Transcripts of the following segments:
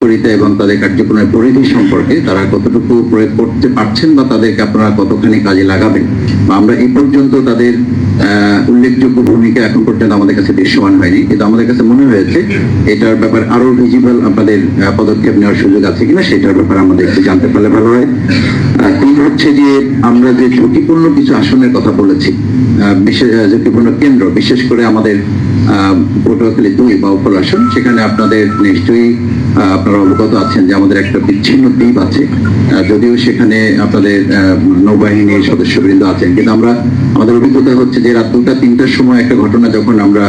কার্যকরিতা এবং তাদের কার্যক্রমের পরিধি সম্পর্কে তারা কতটুকু প্রয়োগ করতে পারছেন বা তাদেরকে আপনারা কতখানি কাজে লাগাবেন? বা আমরা এই পর্যন্ত তাদের উল্লেখযোগ্য ভূমিকা এখন পর্যন্ত আমাদের কাছে দৃশ্যমান হয়নি। কিন্তু আমাদের কাছে মনে হয়েছে এটার ব্যাপারে আরও ভিজিবল আপনাদের পদক্ষেপ নেওয়ার সুযোগ আছে কিনা সেটার ব্যাপারে আমাদের একটু জানতে পারলে ভালো হয়। তিন হচ্ছে যে আমরা যে ঝুঁকিপূর্ণ কিছু আসনের কথা বলেছি ঝুঁকিপূর্ণ কেন্দ্র, বিশেষ করে আমাদের পটুয়াখালী দুই বা উপর আসন, সেখানে আপনাদের নিশ্চয়ই আপনারা অবগত আছেন যে আমাদের একটা বিচ্ছিন্ন দ্বীপ আছে যদিও সেখানে আপনাদের নৌবাহিনীর সদস্যবৃন্দ আছেন, কিন্তু আমরা, আমাদের অভিজ্ঞতা হচ্ছে যে রাত দুটা, তিনটার সময় একটা ঘটনা যখন আমরা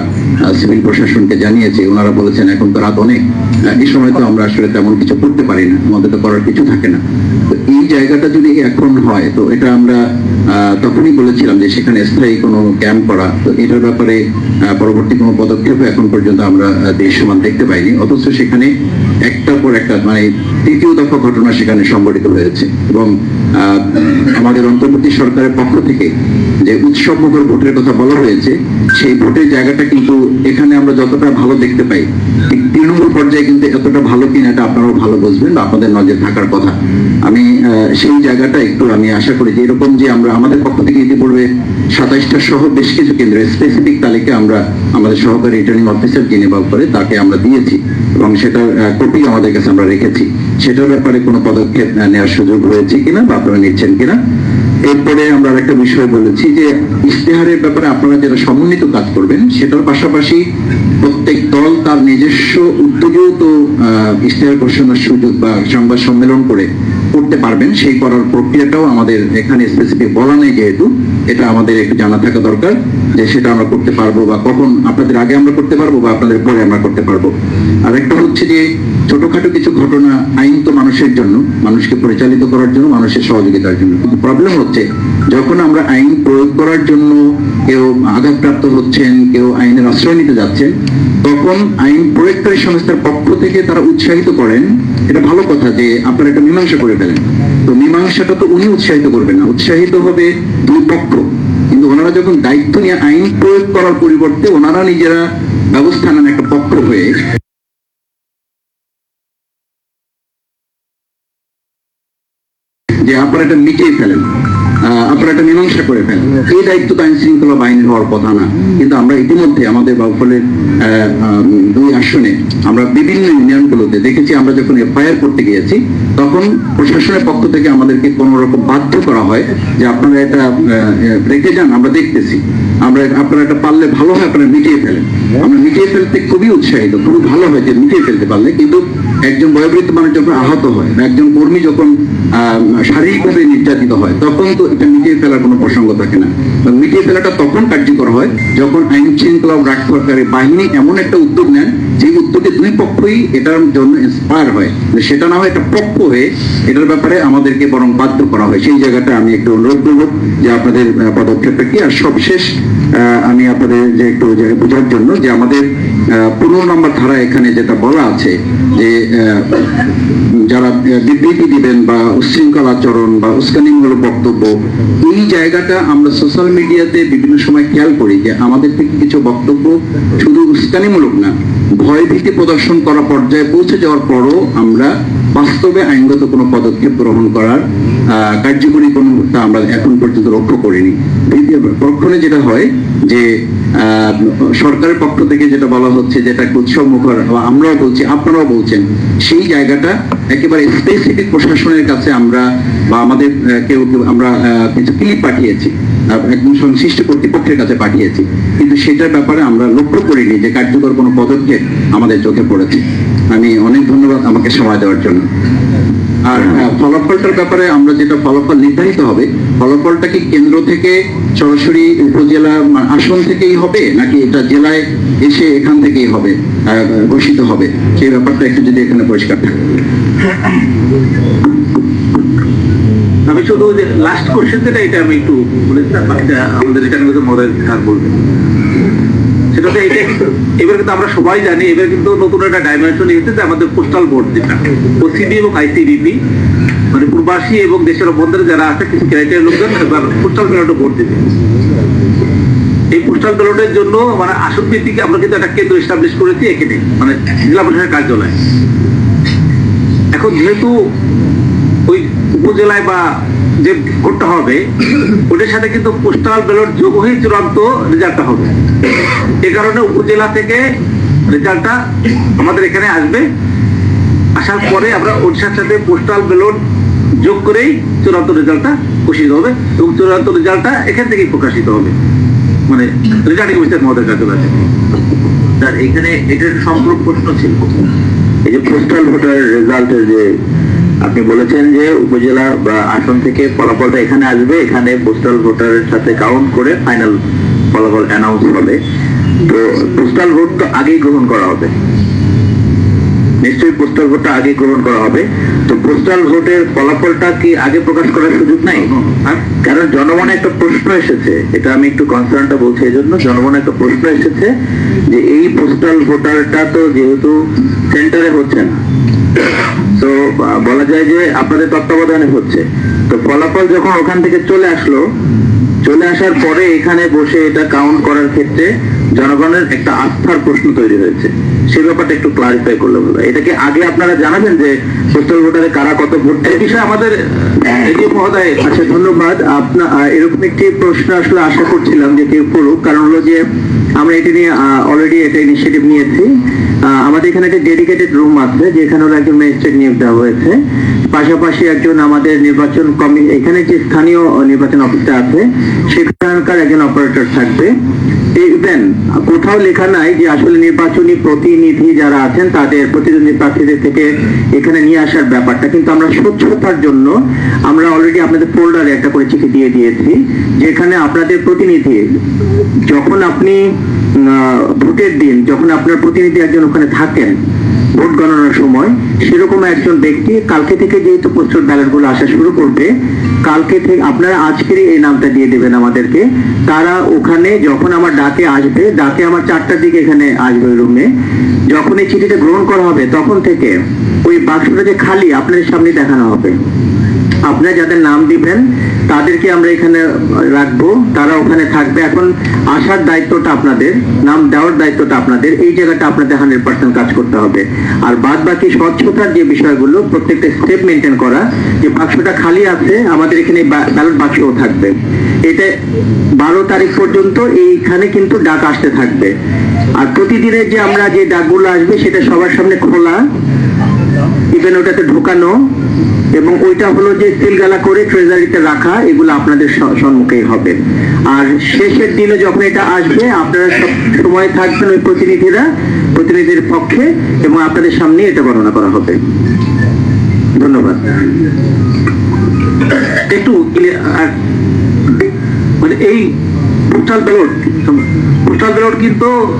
সিভিল প্রশাসনকে জানিয়েছি, ওনারা বলেছেন এখন তো রাত অনেক এই সময় তো আমরা আসলে তেমন কিছু করতে পারি না, আমাদের তো করার কিছু থাকে না। এই জায়গাটা যদি এখন হয়, তো এটা আমরা তখনই বলেছিলাম যে সেখানে স্থায়ী কোনো ক্যাম্প করা। তো এটার ব্যাপারে পরবর্তী কোনো পদক্ষেপ এখন পর্যন্ত আমরা দেশ দৃশ্যমান দেখতে পাইনি। অথচ সেখানে একটার পর একটা মানে তৃতীয় দফা ঘটনা সেখানে সংঘটিত হয়েছে। এবং আমাদের অন্তর্বর্তী সরকারের পক্ষ থেকে যে উৎসব মুখর ভোটের কথা বলা হয়েছে, সেই ভোটের জায়গাটা কিন্তু এখানে আমরা যতটা ভালো দেখতে পাই, ঠিক তৃণমূল পর্যায়ে কিন্তু এতটা ভালো কিনা এটা আপনারাও ভালো বুঝবেন বা আপনাদের নজর থাকার কথা। আমি সেই জায়গাটা একটু আমি আশা করি যে এরকম যে আমরা আমাদের পক্ষ থেকে ইতিপূর্বে সাতাইশটা সহ বেশ কিছু কেন্দ্রে স্পেসিফিক তালিকা আমরা আমাদের সহকারী রিটার্নিং অফিসার যিনি বা করে তাকে আমরা দিয়েছি এবং সেটার কপি আমাদের কাছে আমরা রেখেছি। সেটার ব্যাপারে কোনো পদক্ষেপ নেওয়ার সুযোগ রয়েছে কিনা বা আপনারা নিচ্ছেন কিনা? এরপরে আমরা একটা বিষয় বলেছি যে ইশতেহারের ব্যাপারে আপনারা যেটা সমন্বিত কাজ করবেন, সেটার পাশাপাশি প্রত্যেক দল তার নিজস্ব উদ্যোগেও তো ইশতেহার ঘোষণার সুযোগ বা সংবাদ সম্মেলন করে করতে পারবেন, সেই করার প্রক্রিয়াটাও আমাদের এখানে স্পেসিফিক বলা নেই যেহেতু, এটা আমাদের একটু জানা থাকা দরকার যে সেটা আমরা করতে পারব বা কখন আপনাদের আগে আমরা করতে পারব বা আপনাদের পরে আমরা করতে পারব। আর একটা হচ্ছে যে ছোটখাটো কিছু ঘটনা আইন তো মানুষের জন্য, মানুষকে পরিচালিত করার জন্য, মানুষের সহযোগিতার জন্য। কিন্তু প্রবলেম হচ্ছে, যখন আমরা আইন প্রয়োগ করার জন্য কেউ আঘাতপ্রাপ্ত হচ্ছেন, কেউ আইনের আশ্রয় নিতে যাচ্ছেন, তখন আইন প্রয়োগকারী সংস্থার পক্ষ থেকে তারা উৎসাহিত করেন, এটা ভালো কথা যে আপনারা একটা মীমাংসা করে ফেলেন। তো মীমাংসাটা তো উনি উৎসাহিত করবেন না। উৎসাহিত হবে দুই পক্ষ কিন্তু ওনারা যখন দায়িত্ব নিয়ে আইন প্রয়োগ করার পরিবর্তে ওনারা নিজেরা ব্যবস্থা নেন একটা পক্ষ হয়ে। যে আপনারা এটা মিটিয়ে ফেলেন। আপনারা এটা মীমাংসা করে ফেলেন। এই দায়িত্ব তো আইন শৃঙ্খলা বাহিনীর হওয়ার কথা না। কিন্তু আমরা ইতিমধ্যে আমাদের বাউফলের দুই আসনে আমরা বিভিন্ন ইউনিয়নগুলোতে দেখেছি, আমরা যখন এফআইআর করতে গিয়েছি, তখন প্রশাসনের পক্ষ থেকে আমাদেরকে কোনো রকম বাধ্য করা হয় যে আপনারা এটা রেখে যান, আমরা দেখতেছি। আমরা, আপনারা এটা পারলে ভালো হয়, আপনারা মিটিয়ে ফেলেন। আমরা মিটিয়ে ফেলতে খুবই উৎসাহিত, খুবই ভালো হয় যে মিটিয়ে ফেলতে পারলে, কিন্তু একজন বয়োবৃদ্ধ মানুষ যখন আহত হয় একজন কর্মী যখন শারীরিকভাবে নির্যাতিত হয়, তখন তো এটা মিটিয়ে ফেলার কোনো প্রসঙ্গ থাকে না। মিটিয়ে ফেলাটা তখন কার্যকর হয় যখন আইন শৃঙ্খলা রক্ষাকারী বাহিনী এমন একটা উদ্যোগ নেন যে উদ্যোগে দুই পক্ষই এটার জন্য ইন্সপায়ার হয়। যে সেটা না হয় একটা পক্ষ হয়ে এটার ব্যাপারে আমাদেরকে বরং বাধ্য করা হয়। সেই জায়গাটা আমি একটু অনুরোধ করব যে আপনাদের পদক্ষেপটা কি। আর সবশেষ আমি আপনাদের যে একটু বোঝার জন্য যে আমাদের পনেরো নম্বর ধারা এখানে যেটা বলা আছে যে যারা বিবৃতি দিবেন বা উচ্ছৃঙ্খল আচরণ বা উস্কানিমূলক বক্তব্য। এই জায়গাটা আমরা সোশ্যাল মিডিয়াতে বিভিন্ন সময় খেয়াল করি যে আমাদের থেকে কিছু বক্তব্য শুধু উস্কানিমূলক না ভয় ভীতি প্রদর্শন করা পর্যায়ে পৌঁছে যাওয়ার পরও আমরা বাস্তবে আইনগত কোনো পদক্ষেপ গ্রহণ করার কার্যকরী কোনো আমরা এখন পর্যন্ত লক্ষ্য করিনি। দ্বিতীয় পক্ষে যেটা হয় যে সরকারের পক্ষ থেকে যেটা বলা হচ্ছে যেটা উৎসব মুখর আমরাও বলছি, আপনারাও বলছেন, সেই জায়গাটা একেবারে স্পেসিফিক প্রশাসনের কাছে আমরা বা আমাদের কেউ আমরা কিছু ক্লিপ পাঠিয়েছি। একদম সংশ্লিষ্ট কর্তৃপক্ষের কাছে পাঠিয়েছি। কিন্তু সেটার ব্যাপারে আমরা লক্ষ্য করিনি যে কার্যকর কোনো পদক্ষেপ আমাদের চোখে পড়েছে। আমি অনেক ধন্যবাদ আমাকে সময় দেওয়ার জন্য। আর ফলাফলটার ব্যাপারে আমরা যেটা ফলাফল নির্ধারিত হবে, ফলাফলটা কি কেন্দ্র থেকে সরাসরি উপজেলা আসন থেকেই হবে, নাকি এটা জেলায় এসে এখান থেকেই হবে ঘোষিত হবে? সেই ব্যাপারটা একটু যদি এখানে পরিষ্কার থাকে। আমি শুধু যে লাস্ট কোশ্চেন যেটা, এটা আমি একটু বলে বাকিটা আমাদের এখানে হয়তো মডেল স্যার বলবেন সেটা তো এটা এবার কিন্তু আমরা সবাই জানি, এবার কিন্তু নতুন একটা ডাইমেনশন এসেছে আমাদের পোস্টাল বোর্ড যেটা ওসিবি এবং আইসিবিপি মানে প্রবাসী এবং দেশের মধ্যে যারা আছে, কিছু ক্রাইটেরিয়া লোকজন এবার পোস্টাল ব্যালটে ভোট দিবে। এই পোস্টাল ব্যালটের জন্য মানে আসন ভিত্তিকে আমরা কিন্তু একটা কেন্দ্র এস্টাবলিশ করেছি এখানে মানে জেলা পরিষদের কার্যালয়। যেহেতু ওই উপজেলায় বা যে ভোটটা হবে ওটার সাথে কিন্তু পোস্টাল ব্যালট যোগ হয়ে চূড়ান্ত রেজাল্টটা হবে। এ কারণে উপজেলা থেকে রেজাল্টটা আমাদের এখানে আসবে। আসার পরে আমরা ওর সাথে পোস্টাল ব্যালট যোগ করেই চূড়ান্ত রেজাল্টটা ঘোষিত হবে এবং চূড়ান্ত রেজাল্টটা এখান থেকেই প্রকাশিত হবে। মানে রিটার্নিং অফিসার কাছে আছে স্যার এখানে এটার সম্পূর্ণ প্রশ্ন ছিল। এই যে পোস্টাল ভোটার রেজাল্টের যে আপনি বলেছেন যে উপজেলা বা আসন থেকে ফলাফলটা এখানে আসবে এখানে পোস্টাল ভোটারের সাথে কাউন্ট করে ফাইনাল ফলাফল অ্যানাউন্স হবে। তো পোস্টাল ভোট তো আগেই গ্রহণ করা হবে। নিশ্চয়ই পোস্টাল ভোটটা আগে গ্রহণ করা হবে। তো পোস্টাল ভোটের ফলাফলটা কি আগে প্রকাশ করার সুযোগ নাই? কারণ জনমনে একটা প্রশ্ন এসেছে। এটা আমি একটু কনসার্নটা বলছি এই জন্য জনমনে একটা প্রশ্ন এসেছে যে এই পোস্টাল ভোটারটা তো যেহেতু সেন্টারে হচ্ছে না তো বলা যায় যে আপনাদের তত্ত্বাবধানে হচ্ছে। তো ফলাফল যখন ওখান থেকে চলে আসলো, চলে আসার পরে এখানে বসে এটা কাউন্ট করার ক্ষেত্রে জনগণের একটা আস্থার প্রশ্ন তৈরি হয়েছে। সেই ব্যাপারটা একটু ক্লারিফাই করলে বলো এটাকে আগে আপনারা জানাবেন যে পোস্টাল ভোটারে কারা কত ভোট এই বিষয়ে আমাদের মহোদয় আচ্ছা ধন্যবাদ। আপনার এরকম একটি প্রশ্ন আসলে আশা করছিলাম যে কেউ করুক। কারণ হলো যে আমরা এটা নিয়ে অলরেডি এটা ইনিশিয়েটিভ নিয়েছি। আমাদের এখানে একটা ডেডিকেটেড রুম আছে যেখানে হলো একজন ম্যাজিস্ট্রেট নিয়োগ দেওয়া হয়েছে। পাশাপাশি একজন আমাদের নির্বাচন কমি এখানে যে স্থানীয় নির্বাচন অফিসটা আছে সেখানকার একজন অপারেটর থাকবে। ইভেন কোথাও লেখা নাই যে আসলে নির্বাচনী প্রতিনিধি যারা আছেন তাদের প্রতিদ্বন্দ্বী প্রার্থীদের থেকে এখানে নিয়ে আসার ব্যাপারটা। কিন্তু আমরা স্বচ্ছতার জন্য আমরা অলরেডি আপনাদের ফোল্ডারে একটা করে চিঠি দিয়ে দিয়েছি, যেখানে আপনাদের প্রতিনিধি, যখন আপনি ভোটের দিন, যখন আপনার প্রতিনিধি একজন ওখানে থাকেন ভোট গণনার সময় সেরকম একজন ব্যক্তি কালকে থেকে যেহেতু পোস্টাল ব্যালটগুলো আসা শুরু করবে, কালকে থেকে আপনারা আজকেরই এই নামটা দিয়ে দেবেন আমাদেরকে। তারা ওখানে যখন আমার ডাকে আসবে, ডাকে আমার চারটার দিকে এখানে আসবে রুমে, যখন এই চিঠিটা গ্রহণ করা হবে, তখন থেকে ওই বাক্সটা যে খালি আপনাদের সামনে দেখানো হবে। আপনারা যাদের নাম দিবেন, তাদেরকে আমরা এখানে রাখব। তারা ওখানে থাকবে। এখন আসার দায়িত্বটা আপনাদের, নাম দেওয়ার দায়িত্বটা আপনাদের। এই জায়গাটা আপনাদের হান্ড্রেড পার্সেন্ট কাজ করতে হবে। আর বাদ বাকি স্বচ্ছতার যে বিষয়গুলো, প্রত্যেকটা স্টেপ মেনটেন করা, যে বাক্সটা খালি আছে, আমাদের এখানে ব্যালট বাক্সও থাকবে। এটা বারো তারিখ পর্যন্ত এইখানে কিন্তু ডাক আসতে থাকবে। আর প্রতিদিনের যে আমরা যে ডাকগুলো আসবে, সেটা সবার সামনে খোলা। ইভেন ওটাতে ঢোকানো। এবং ওইটা হলো যে সিলগালা করে ট্রেজারিতে রাখা, এগুলো আপনাদের স- সম্মুখেই হবে। আর শেষের দিনে যখন এটা আসবে, আপনারা সব সময় থাকবেন ওই প্রতিনিধিরা, প্রতিনিধির পক্ষে, এবং আপনাদের সামনে এটা গণনা করা হবে। ধন্যবাদ। একটু মানে এই পোস্টাল ব্যালট পোস্টাল ব্যালট কিন্তু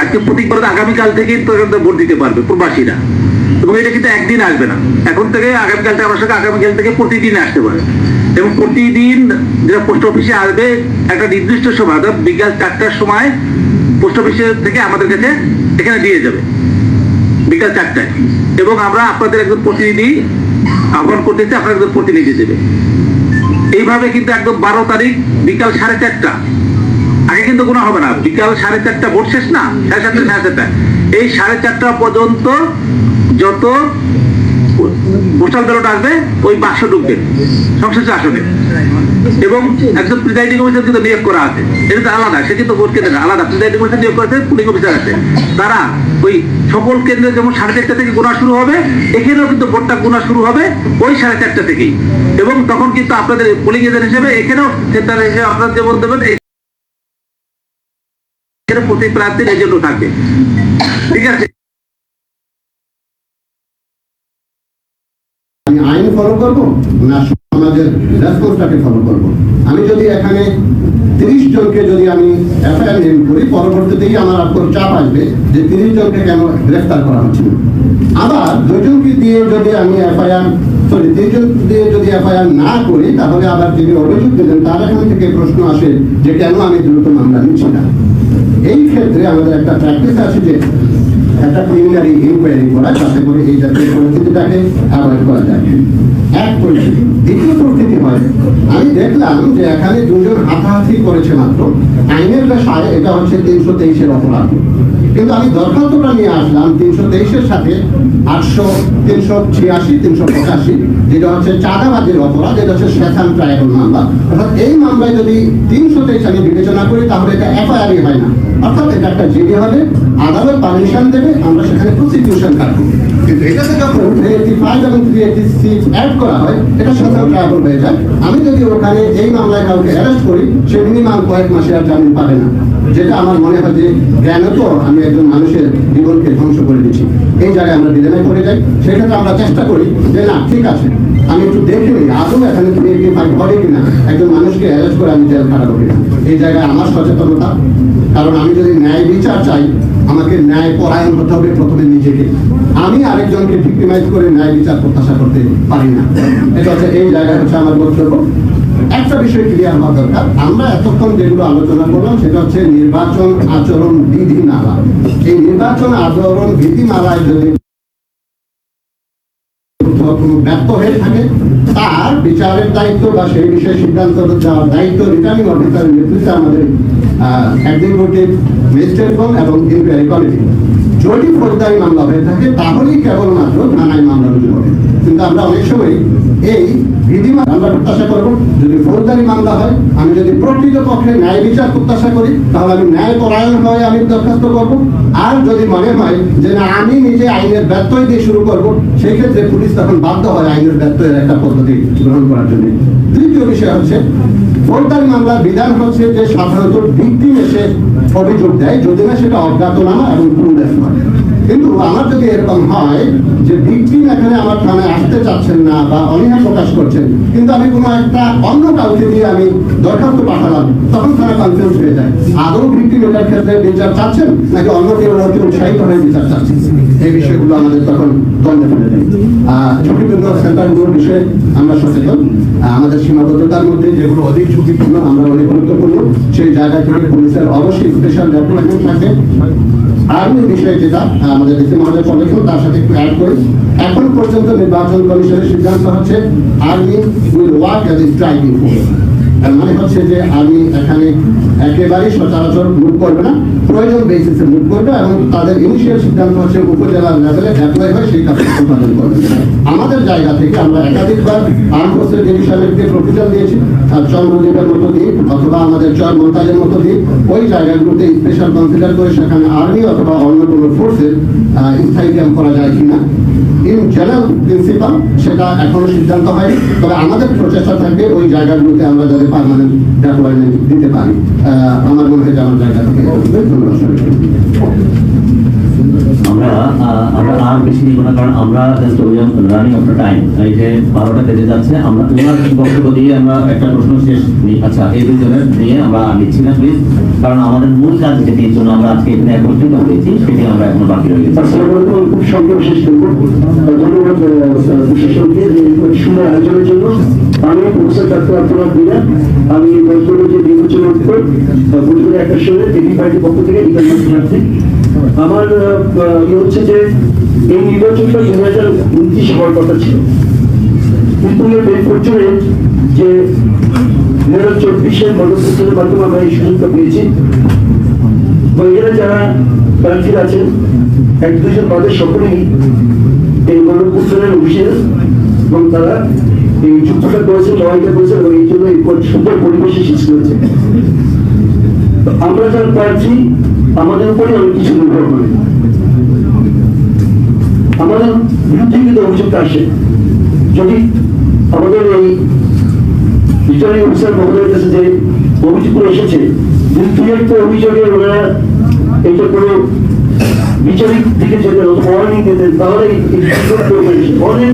আজকে প্রতীক পরে আগামীকাল থেকে তো ভোট দিতে পারবে প্রবাসীরা। এবং এটা কিন্তু একদিন আসবে না। এখন থেকে আগামীকাল থেকে আমার সঙ্গে আগামীকাল থেকে প্রতিদিন আসতে পারে। এবং প্রতিদিন যেটা পোস্ট অফিসে আসবে, একটা নির্দিষ্ট সময়, অর্থাৎ বিকাল চারটার সময় পোস্ট অফিসের থেকে আমাদের কাছে এখানে দিয়ে যাবে। বিকাল চারটায়। এবং আমরা আপনাদের একজন প্রতিনিধি আহ্বান করতেছি আপনার একজন প্রতিনিধি দেবে। এইভাবে কিন্তু একদম বারো তারিখ বিকাল সাড়ে চারটা। আগে কিন্তু কোনো হবে না। বিকাল সাড়ে চারটা ভোট শেষ না? সাড়ে চারটা সাড়ে চারটা এই সাড়ে চারটা পর্যন্ত যত পোস্টাল ব্যালট আসবে, ওই বাক্স ঢুকবে। সংসদ আসনে। এবং একজন প্রিজাইডিং অফিসার কিন্তু নিয়োগ করা আছে। এটা তো আলাদা, সে কিন্তু ভোট কেন্দ্রে আলাদা। প্রিজাইডিং অফিসার নিয়োগ করা আছে পুলিং অফিসার আছে। তারা ওই সকল কেন্দ্রে যেমন সাড়ে চারটা থেকে গোনা শুরু হবে, এখানেও কিন্তু ভোটটা গোনা শুরু হবে ওই সাড়ে চারটা থেকেই। এবং তখন কিন্তু আপনাদের পোলিং এজেন্ট হিসেবে এখানেও সেন্টার হিসেবে আপনারা যেমন দেবেন প্রতি প্রার্থীর এজেন্টও থাকবে। ঠিক আছে? আমি আইন ফলো করব না সমাজের রেসপন্সটাকে ফলো করব? আমি যদি এখানে তিরিশ জনকে যদি আমি এফআইআর করি, পরবর্তীতেই আমার আপনার চাপ আসবে যে তিরিশ জনকে কেন গ্রেফতার করা হচ্ছে আবার দুজনকে দিয়ে যদি আমি এফআইআর সরি তিনজন দিয়ে যদি এফআইআর না করি, তাহলে আবার যিনি অভিযোগ দিলেন, তার এখান থেকে প্রশ্ন আসে যে কেন আমি দ্রুত মামলা নিচ্ছি না। এই ক্ষেত্রে আমাদের একটা প্র্যাকটিস আছে যে একটা প্রিলিমিনারি ইনকোয়ারি করা যাতে করে এই জাতীয় পরিস্থিতিটাকে অ্যাভয়েড করা যায়। এক পরিস্থিতি। দ্বিতীয় পরিস্থিতি হয়, আমি দেখলাম যে এখানে দুজন হাতাহাতি করেছে মাত্র। আইনের ভাষায় এটা হচ্ছে তিনশো তেইশের অপরাধ। কিন্তু আমি দরখাস্তটা নিয়ে আসলাম তিনশো তেইশের সাথে আটশো, তিনশো ছিয়াশি, তিনশো পঁচাশি, যেটা হচ্ছে চাঁদাবাজির অপরাধ, যেটা হচ্ছে শ্বেতান ট্রাইবাল মামলা। অর্থাৎ এই মামলায় যদি তিনশো তেইশ আমি বিবেচনা করি, তাহলে এটা এফআইআরই হয় না। অর্থাৎ একটা হবে, আদালত পারমিশন দেবে, আমরা সেখানে প্রসিকিউশন কাটবো। কিন্তু যখন থ্রি এইটি ফাইভ এবং থ্রি এইটি সিক্স অ্যাড করা হয়, এটা শ্বেতান ট্রাইবাল হয়ে যায়। আমি যদি ওখানে এই মামলায় কাউকে অ্যারেস্ট করি, সে মিনিমাম কয়েক মাসে আর জামিন পাবে না। যেটা আমার মনে হয় যে জ্ঞানত আমি একজন মানুষের জীবনকে ধ্বংস করে দিচ্ছি। এই জায়গায় আমরা ডিলেমায় পড়ে যাই। সেক্ষেত্রে আমরা চেষ্টা করি যে, না, ঠিক আছে আমি একটু দেখে নিই আদৌ এখানে এইটি ফাইভ হবে কিনা। একজন মানুষকে অ্যারেস্ট করে আমি জেল খাটাবো কিনা। এই জায়গায় আমার সচেতনতা। কারণ আমি যদি ন্যায় বিচার চাই, আমাকে ন্যায় পরায়ণ হতে হবে প্রথমে নিজেকে। আমি আরেকজনকে ভিক্টিমাইজ করে ন্যায় বিচার প্রত্যাশা করতে পারি না। এটা হচ্ছে এই জায়গায় হচ্ছে আমার বক্তব্য। একটা বিষয় ক্লিয়ার হওয়া দরকার। আমরা এতক্ষণ যেগুলো আলোচনা করলাম, সেটা হচ্ছে নির্বাচন আচরণ বিধিমালা। এই নির্বাচন আচরণ বিধিমালায় যদি কোনো হয়ে থাকে, তার বিচারের দায়িত্ব বা সেই বিষয়ে সিদ্ধান্ত দেওয়ার দায়িত্ব রিটার্নিং অফিসারের নেতৃত্বে আমাদের এক্সিকিউটিভ এবং ইনকোয়ারি কমিটি যদি ফৌজদারি মামলা হয়ে থাকে, তাহলেই কেবলমাত্র থানায় মামলা রুজু হবে। কিন্তু আমরা অনেক সময় এই বিধিমালা আমরা প্রত্যাশা করব। যদি ফৌজদারি মামলা হয়, আমি যদি প্রকৃত পক্ষে ন্যায় বিচার প্রত্যাশা করি, তাহলে আমি ন্যায় পরায়ণ হয়ে আমি দরখাস্ত করব। আর যদি মনে হয় যে না, আমি নিজে আইনের ব্যত্যয় দিয়ে শুরু করব সেই ক্ষেত্রে পুলিশ তখন বাধ্য হয় আইনের ব্যত্যয়ের একটা পদ্ধতি গ্রহণ করার জন্য। তৃতীয় বিষয় হচ্ছে ফৌজদারি মামলার বিধান হচ্ছে যে সাধারণত ভিক্টিম এসে অভিযোগ দেয়, যদি না সেটা অজ্ঞাতনামা এবং ক্রুলেস হয় কিন্তু আমার যদি এরকম হয় যে ভিকটিম এখানে আমার থানায় আসতে চাচ্ছেন না বা অনীহা প্রকাশ করছেন, কিন্তু আমি কোনো একটা অন্য কাউকে দিয়ে আমি দরখাস্ত পাঠালাম, তখন তারা কনফিউজ হয়ে যায়। আদৌ ভিকটিম এটার ক্ষেত্রে বিচার চাচ্ছেন, নাকি অন্য কেউ হয়তো উৎসাহিত হয়ে বিচার চাচ্ছেন এই বিষয়গুলো আমাদের তখন দ্বন্দ্বে ফেলে দেয়। ঝুঁকিপূর্ণ সেন্টারগুলোর বিষয়ে আমরা সচেতন। আমাদের সীমাবদ্ধতার মধ্যে যেগুলো অধিক ঝুঁকিপূর্ণ আমরা অনেক গুরুত্বপূর্ণ। সেই জায়গা থেকে পুলিশের অবশ্যই স্পেশাল ডেভেলপমেন্ট থাকে। আর্মি বিষয়ে যেটা আমাদের ডিসি মহোদয় পদক্ষেপ তার সাথে একটু অ্যাড করি। এখন পর্যন্ত নির্বাচন কমিশনের সিদ্ধান্ত হচ্ছে army will work as driving force মানে হচ্ছে যে আর্মি এখানে সচরাচর মুভ না, প্রয়োজন বেসিসে মুভ করবে এবং তাদের ইনিশিয়াল সিদ্ধান্ত হচ্ছে উপজেলা লেভেলে অ্যাপ্লাই হয়, সেই কাজ সম্পাদন করবে। আমাদের জায়গা থেকে আমরা একাধিকবার আর্ম ফোর্সের দিয়েছি মতো দিয়ে অথবা আমাদের চর মতো দিয়ে ওই জায়গাগুলোতে স্পেশাল কনসিডার করে সেখানে আর্মি অথবা অন্য কোনো ফোর্সের স্থায়ী ক্যাম্প করা যায় কিনা। ইন জেনারেল প্রিন্সিপাল সেটা এখনও সিদ্ধান্ত হয়নি, তবে আমাদের প্রচেষ্টা থাকবে ওই জায়গাগুলোতে আমরা যাতে পার্মানেন্ট ডাক্তার দিতে পারি আমার মনে হয় আমার জায়গা থেকে ধন্যবাদ। আমরা আর বেশি নিব না, কারণ আমরা রানিং অফ টাইম এই যে বারোটা বেজে যাচ্ছে, আমরা ওনার বক্তব্য দিয়ে আমরা একটা প্রশ্ন শেষ নিই আচ্ছা এই দুজনের নিয়ে আমরা নিচ্ছি না প্লিজ কারণ আমাদের মূল কাজ যেটির জন্য আমরা আজকে এখানে একত্রিত হয়েছি সেটি আমরা এখন বাকি রয়ে গেছি খুব সংক্ষেপ শেষ করব। ধন্যবাদ বিশেষজ্ঞের সুন্দর আয়োজনের জন্য, আমি, প্রফেসর ডাক্তার আব্দুল্লাহ দিনা আমি বজবুলের যে উত্তর বজবুলের একটা এডি পার্টির পক্ষ থেকে আমার ইয়ে হচ্ছে যে এই নির্বাচনটা দু হাজার উনত্রিশ হওয়ার কথা ছিল। কিন্তু বের পর্যন্ত যে দু হাজার চব্বিশের গণতন্ত্রের মাধ্যমে আমরা এই সুযোগটা পেয়েছি। মহিলা যারা প্রার্থীরা আছেন, এক দুজন বাদে সকলেই এই গণপুত্রের অফিসের এবং তারা এই যুদ্ধটা করেছে লড়াইটা করেছে এবং এই জন্য এই সুন্দর পরিবেশে সৃষ্টি হয়েছে তো আমরা যারা প্রার্থী আমাদের উপরে অনেক কিছু নির্ভর করে আমাদের বিরুদ্ধে কিন্তু অভিযোগটা আসে যদি আমাদের এই রিটার্নিং অফিসার মহোদয়ের কাছে যে অভিযোগগুলো এসেছে দুই একটা অভিযোগে ওনারা এটা কোনো বিচারিক দিকে যেতেন ওয়ার্নিং দিতেন তাহলে অনেক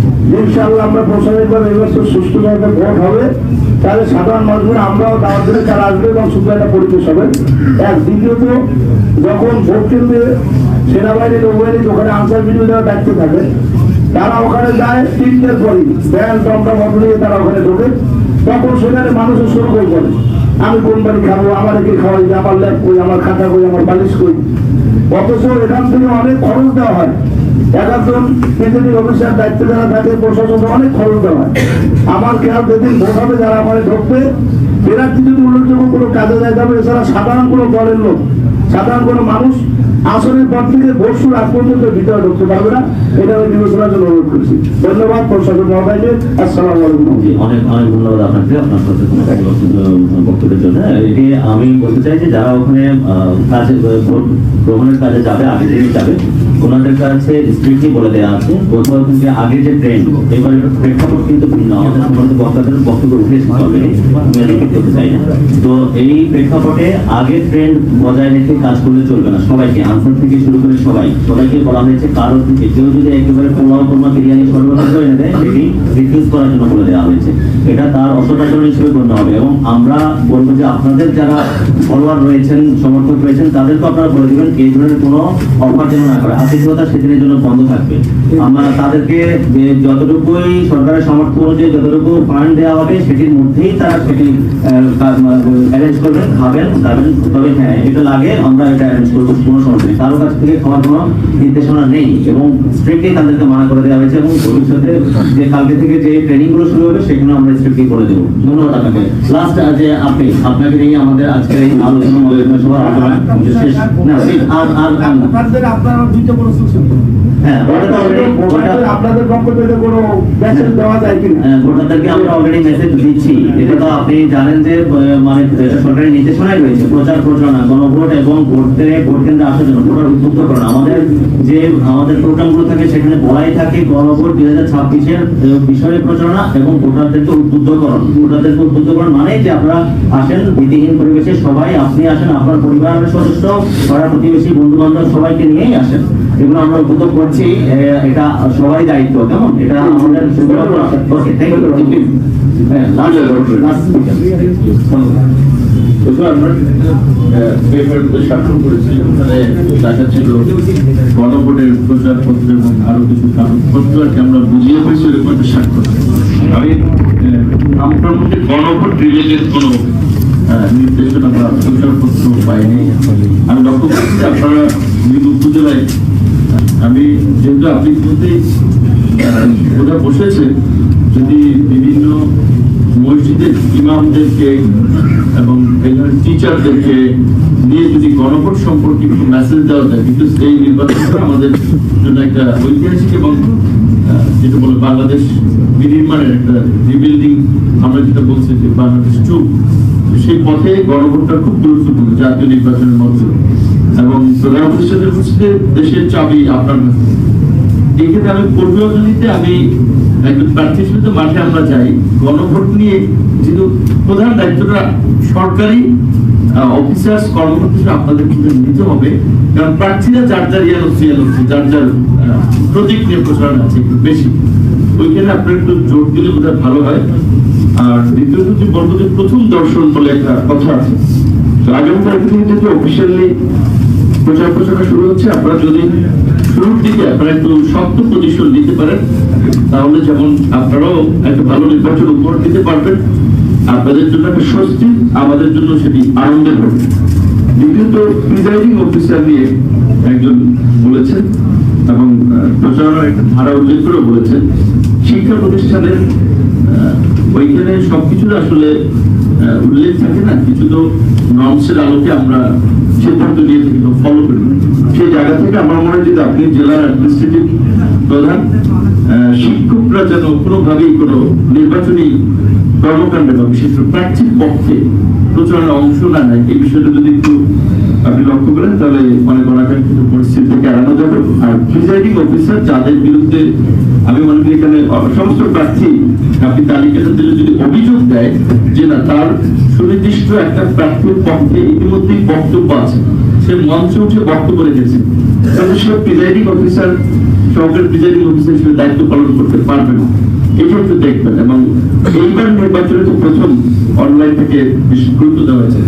ইনশাআল্লাহ আমরা প্রশাসনিকভাবে এবার তো সুষ্ঠুভাবে ভোট হবে। তাহলে সাধারণ মানুষের আমরাও দাওয়াত দিলে তারা আসবে এবং শুধু একটা পরিবেশ হবে। এক দ্বিতীয়ত, যখন ভোট কেন্দ্রে সেনাবাহিনী নৌবাহিনী ওখানে আনসার দেওয়ার দায়িত্ব থাকে, তারা ওখানে যায়, তিনটের পরই ব্যান টমটা মতো নিয়ে তারা ওখানে ঢোকে। তখন সেখানে মানুষের শুরু করে। আমি কোন বাড়ি খাব আমার একে খাওয়াই, আমার ল্যাব কই, আমার খাতা কই, আমার বালিশ কই। অথচ এখান থেকে অনেক খরচ দেওয়া হয়। এক একজন প্রিজাইডিং অফিসার দায়িত্ব যারা থাকে প্রশাসনে অনেক খরচ দেওয়া হয়। আমার খেয়াল যেদিন ভোট যারা আমার ঢুকবে প্রার্থী যদি উল্লেখযোগ্য কোনো কাজে যায় তবে এছাড়া সাধারণ কোনো দলের লোক সাধারণ কোনো মানুষ আসনের পর থেকে বসু আজ পর্যন্ত ভিতরে ঢুকতে পারবে না। এটা আমি বিবেচনার জন্য অনুরোধ করছি। ধন্যবাদ প্রশাসন মহোদয়কে। আসসালাম আলাইকুম। অনেক অনেক ধন্যবাদ আপনাকে। আপনার সাথে বক্তব্য- বক্তব্যের জন্য। এটি আমি বলতে চাই যে যারা ওখানে কাজে ভোট গ্রহণের কাজে যাবে আগে যাবে ওনাদের কাছে স্ট্রিক্টলি বলে দেওয়া আছে। কোথাও থেকে আগে যে ট্রেন্ড এবার এটার প্রেক্ষাপট কিন্তু ভিন্ন। আমাদের বক্তাদের বক্তব্য উঠে repeat করতে তো এই প্রেক্ষাপটে আগে ট্রেন্ড বজায় রেখে কাজ করলে চলবে না সবাইকে। আনসার থেকে শুরু করে সবাই। সবাইকে বলা হয়েছে কারও থেকে। কেউ যদি একেবারে পোলাও কোরমা বিরিয়ানি সর্বনাশ করে দেয়, সেটি রিফিউজ করার জন্য বলে দেওয়া হয়েছে। এটা তার অসদাচরণ হিসেবে গণ্য হবে। এবং আমরা বলব যে আপনাদের যারা ফলোয়ার রয়েছেন, সমর্থক রয়েছেন তাদেরকে আপনারা বলে দেবেন, এই ধরনের কোনো অফার যেন না করে। আতিথ্যতা সেদিনের জন্য বন্ধ থাকবে। আমরা তাদেরকে, যে যতটুকুই সরকারের সামর্থ্য অনুযায়ী যতটুকু ফান্ড দেওয়া হবে, সেটির মধ্যেই তারা সেটি অ্যারেঞ্জ করবেন, খাবেন খাবেন তবে হ্যাঁ এটা লাগে, আমরা এটা অ্যারেঞ্জ করব, কোনো সমস্যা নেই। কারও কাছ থেকে খাওয়ার কোনো নির্দেশনা নেই এবং স্ট্রিক্টলি তাদেরকে মানা করে দেওয়া হয়েছে এবং ভবিষ্যতে যে কালকে থেকে যে ট্রেনিংগুলো শুরু হবে, সেগুলো আমরা স্ট্রিক্টলি করে দেবো। ধন্যবাদ আপনাকে। লাস্ট যে আপনি আপনাকে নিয়ে আমাদের আজকের এই আলোচনা আলোচনা, শেষ। না, আর আর আপনারা দুইটা হ্যাঁ ওটা তো already- ওটা- আপনাদের পক্ষ থেকে কোনো মেসেজ দেওয়া যায় কিনা? হ্যাঁ, ভোটারদেরকে আমরা অলরেডি মেসেজ দিচ্ছি। এটা তো আপনি জানেন যে মানে এটা নির্দেশনায় রয়েছে। প্রচার প্রচারণা গণভোট এবং ভোটে ভোট কেন্দ্রে আসার জন্য ভোটার উদ্বুদ্ধ করেন আমাদের যে আমাদের প্রোগ্রামগুলো থাকে সেখানে বলাই থাকে গণভোট দুই হাজার ছাব্বিশের বিষয়ে প্রচারণা এবং ভোটারদেরকে উদ্বুদ্ধকরণ ভোটারদেরকে উদ্বুদ্ধকরণ মানে যে আপনারা আসেন ভীতিহীন পরিবেশে সবাই আপনি আসেন আপনার পরিবারের সদস্য পাড়া প্রতিবেশী বন্ধু বান্ধব সবাইকে নিয়েই আসেন। এগুলো আমরা উদ্বুদ্ধ করছি এটা সবাই দায়িত্ব কেমন? এটা আমাদের ওকে থ্যাংক ইউ স্বাক্ষর আমি গণভোট রিলেটেড কোনো নির্দেশনা বা প্রচারপত্র পাইনি। আমি লক্ষ্য করছি আপনারা বিভিন্ন উপজেলায় আমি যেহেতু আপনি ইতিমধ্যেই ওরা বসেছে যদি বিভিন্ন মসজিদের ইমামদেরকে এবং এখানে টিচারদেরকে নিয়ে যদি গণভোট সম্পর্কে একটু মেসেজ দেওয়া যায়, কিন্তু এই নির্বাচনটা আমাদের জন্য একটা ঐতিহাসিক এবং যেটা বলে বাংলাদেশ বিনির্মাণের একটা রিবিল্ডিং আমরা যেটা বলছি যে বাংলাদেশ টু সেই পথে গণভোটটা খুব গুরুত্বপূর্ণ জাতীয় নির্বাচনের মধ্যে। এবং প্রধান উপদেষ্টাদের হচ্ছে দেশের চাবি আপনার এক্ষেত্রে আমি পূর্বজনীতে আমি একজন প্রার্থী হিসেবে তো মাঠে আমরা যাই। গণভোট নিয়ে যেহেতু প্রধান দায়িত্বটা সরকারি অফিসার্স, কর্মকর্তা আপনাদের কিন্তু নিতে হবে। কারণ প্রার্থীরা যার যার ইয়ার হচ্ছে ইয়ার হচ্ছে, যার যার প্রতীক নিয়ে প্রচারণ আছে একটু বেশি। ওইখানে আপনার একটু জোর দিলে বোধহয় ভালো হয়। আর দ্বিতীয়ত যে বলব প্রথম দর্শন বলে একটা কথা আছে। আগামী তারিখ থেকে অফিসিয়ালি প্রচার প্রচারণা শুরু হচ্ছে? আপনারা যদি শুরুর দিকে আপনারা একটু শক্ত পজিশন নিতে পারেন, তাহলে যেমন আপনারাও একটা ভালো নির্বাচন উপহার দিতে পারবেন। আপনাদের জন্য একটা স্বস্তি, আমাদের জন্য সেটি আনন্দের হবে। দ্বিতীয়ত প্রিজাইডিং অফিসার নিয়ে একজন বলেছেন এবং প্রচারণার একটা ধারা উল্লেখ করে বলেছেন। শিক্ষা প্রতিষ্ঠানের ওইখানে সবকিছুর আসলে উল্লেখ থাকে না, কিছু তো নর্মসের আলোকে আমরা সিদ্ধান্ত নিয়ে থাকি ফলো করি। সেই জায়গা থেকে আমার মনে হয় যদি আপনি জেলার অ্যাডমিনিস্ট্রেটিভ প্রধান শিক্ষকরা যেন কোনোভাবেই কোনো নির্বাচনী কর্মকাণ্ডে বা বিশেষ করে প্রার্থীর পক্ষে প্রচারণা অংশ না নেয়, এই বিষয়টা যদি একটু আপনি লক্ষ্য করেন, তাহলে অনেক অনাকাঙ্ক্ষিত পরিস্থিতি থেকে এড়ানো যাবে। আর প্রিজাইডিং অফিসার যাদের বিরুদ্ধে আমি মনে করি এখানে সমস্ত প্রার্থী আপনি তালিকাটা দিলে যদি অভিযোগ দেয় যে না, তার সুনির্দিষ্ট একটা প্রার্থীর পক্ষে ইতিমধ্যেই বক্তব্য আছে, সে মঞ্চে উঠে বক্তব্য রেখেছে। তাহলে সে প্রিজাইডিং অফিসার সহকারী প্রিজাইডিং অফিসার হিসেবে দায়িত্ব পালন করতে পারবে না। এটা একটু দেখবেন, এবং এইবার নির্বাচনে তো প্রথম অনলাইন থেকে বেশি গুরুত্ব দেওয়া হয়েছে।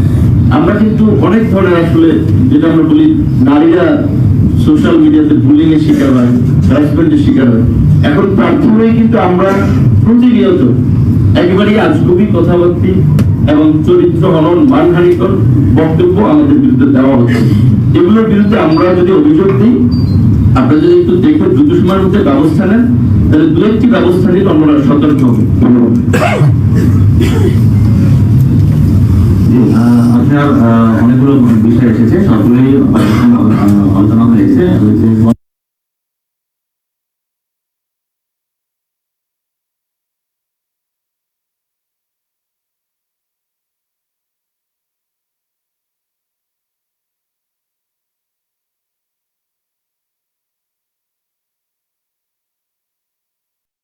আমরা কিন্তু অনেক ধরনের আসলে, যেটা আমরা বলি, নারীরা সোশ্যাল মিডিয়াতে বুলিং এর শিকার হয় হ্যারাসমেন্টের শিকার হয়। এখন প্রাথমিক কিন্তু আমরা প্রতিনিয়ত একেবারেই আজগবি কথাবার্তি এবং চরিত্র হনন, মানহানিকর বক্তব্য আমাদের বিরুদ্ধে দেওয়া হচ্ছে। এগুলোর বিরুদ্ধে আমরা যদি অভিযোগ দিই, আপনারা যদি একটু দেখে দ্রুত সময়ের মধ্যে ব্যবস্থা নেন, তাহলে দু একটি ব্যবস্থা নিয়ে আমরা সতর্ক হবে অনেকগুলো বিষয় এসেছে সবগুলোই আলোচনা হয়েছে।